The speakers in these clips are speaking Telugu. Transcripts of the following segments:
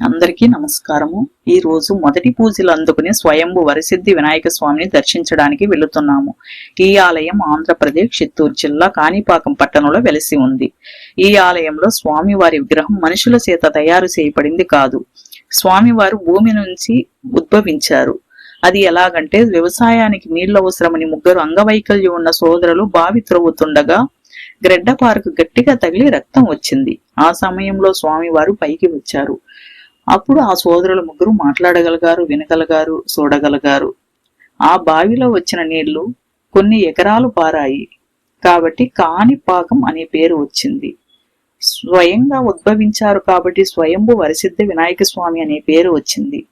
అందరికీ నమస్కారము. ఈ రోజు మొదటి పూజలు అందుకుని స్వయంభు వరసిద్ధి వినాయక స్వామిని దర్శించడానికి వెళుతున్నాము. ఈ ఆలయం ఆంధ్రప్రదేశ్ చిత్తూరు జిల్లా కాణిపాకం పట్టణంలో వెలసి ఉంది. ఈ ఆలయంలో స్వామివారి విగ్రహం మనుషుల చేత తయారు చేయబడింది కాదు. స్వామివారు భూమి నుంచి ఉద్భవించారు. అది ఎలాగంటే వ్యవసాయానికి నీళ్ళు అవసరమని ముగ్గురు అంగవైకల్యం ఉన్న సోదరులు బావి త్రవ్వుతుండగా గ్రెడ్డపారకు గట్టిగా తగిలి రక్తం వచ్చింది. ఆ సమయంలో స్వామివారు పైకి వచ్చారు. అప్పుడు ఆ సోదరులు ముగ్గురు మాట్లాడగలిగారు వినగలగారు చూడగలగారు. ఆ బావిలో వచ్చిన నీళ్ళు కొన్ని ఎకరాలు పారాయి. కాబట్టి కాణిపాకం అనే పేరు వచ్చింది. స్వయంగా ఉద్భవించారు కాబట్టి స్వయంభు వరసిద్ధ వినాయక స్వామి అనే పేరు వచ్చింది.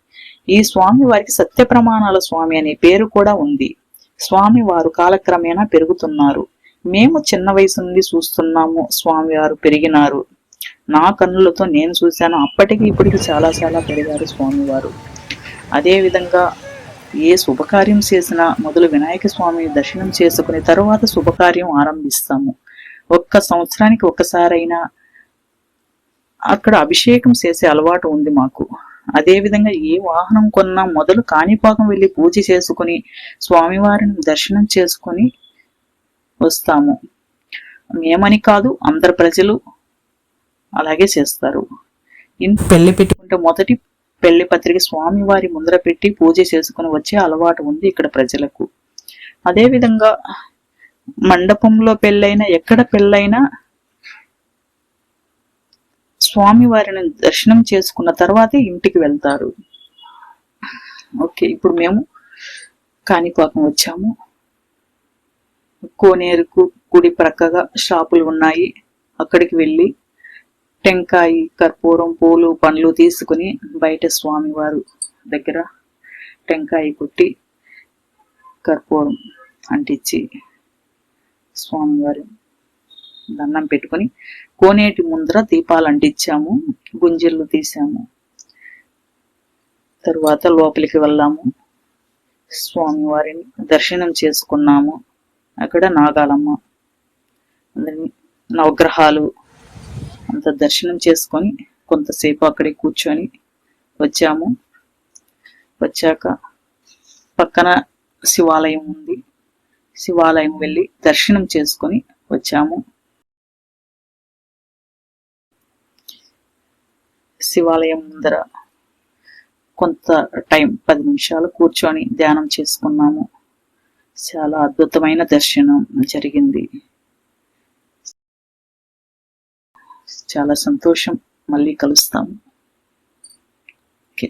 ఈ స్వామి వారికి సత్య ప్రమాణాల స్వామి అనే పేరు కూడా ఉంది. స్వామి వారు కాలక్రమేణా పెరుగుతున్నారు. మేము చిన్న వయసు నుండి చూస్తున్నాము స్వామివారు పెరిగినారు. నా కన్నులతో నేను చూశాను. అప్పటికి ఇప్పటికి చాలా చాలా పెరిగారు స్వామివారు. అదే విధంగా ఏ శుభకార్యం చేసినా మొదలు వినాయక స్వామి దర్శనం చేసుకుని తరువాత శుభకార్యం ఆరంభిస్తాము. ఒక్క సంవత్సరానికి ఒక్కసారైనా అక్కడ అభిషేకం చేసే అలవాటు ఉంది మాకు. అదేవిధంగా ఏ వాహనం కొన్నా మొదలు కాణిపాకం వెళ్ళి పూజ చేసుకుని స్వామివారిని దర్శనం చేసుకుని వస్తాము. మేమని కాదు అందరు ప్రజలు అలాగే చేస్తారు. పెళ్ళి పెట్టుకుంటే మొదటి పెళ్ళి పత్రిక స్వామివారి ముందర పెట్టి పూజ చేసుకుని వచ్చే అలవాటు ఉంది ఇక్కడ ప్రజలకు. అదే విధంగా మండపంలో పెళ్ళైనా ఎక్కడ పెళ్ళైనా స్వామివారిని దర్శనం చేసుకున్న తర్వాతే ఇంటికి వెళ్తారు. ఓకే ఇప్పుడు మేము కాణిపాకం వచ్చాము. కోనేరుకు కుడి ప్రక్కగా షాపులు ఉన్నాయి. అక్కడికి వెళ్ళి టెంకాయ కర్పూరం పూలు పండ్లు తీసుకుని బయట స్వామివారు దగ్గర టెంకాయ కొట్టి కర్పూరం అంటించి స్వామివారి దండం పెట్టుకుని కోనేటి ముందర దీపాలు అంటించాము గుంజీళ్ళు తీసాము తరువాత లోపలికి వెళ్ళాము. స్వామివారిని దర్శనం చేసుకున్నాము. అక్కడ నాగాలమ్మ. నవగ్రహాలు అంత దర్శనం చేసుకొని కొంతసేపు అక్కడే కూర్చొని వచ్చాము. వచ్చాక పక్కన శివాలయం ఉంది. శివాలయం వెళ్ళి దర్శనం చేసుకొని వచ్చాము. శివాలయం ముందర కొంత టైం పది నిమిషాలు కూర్చొని ధ్యానం చేసుకున్నాము. చాలా అద్భుతమైన దర్శనం జరిగింది. చాలా సంతోషం. మళ్ళీ కలుస్తాము ఓకే.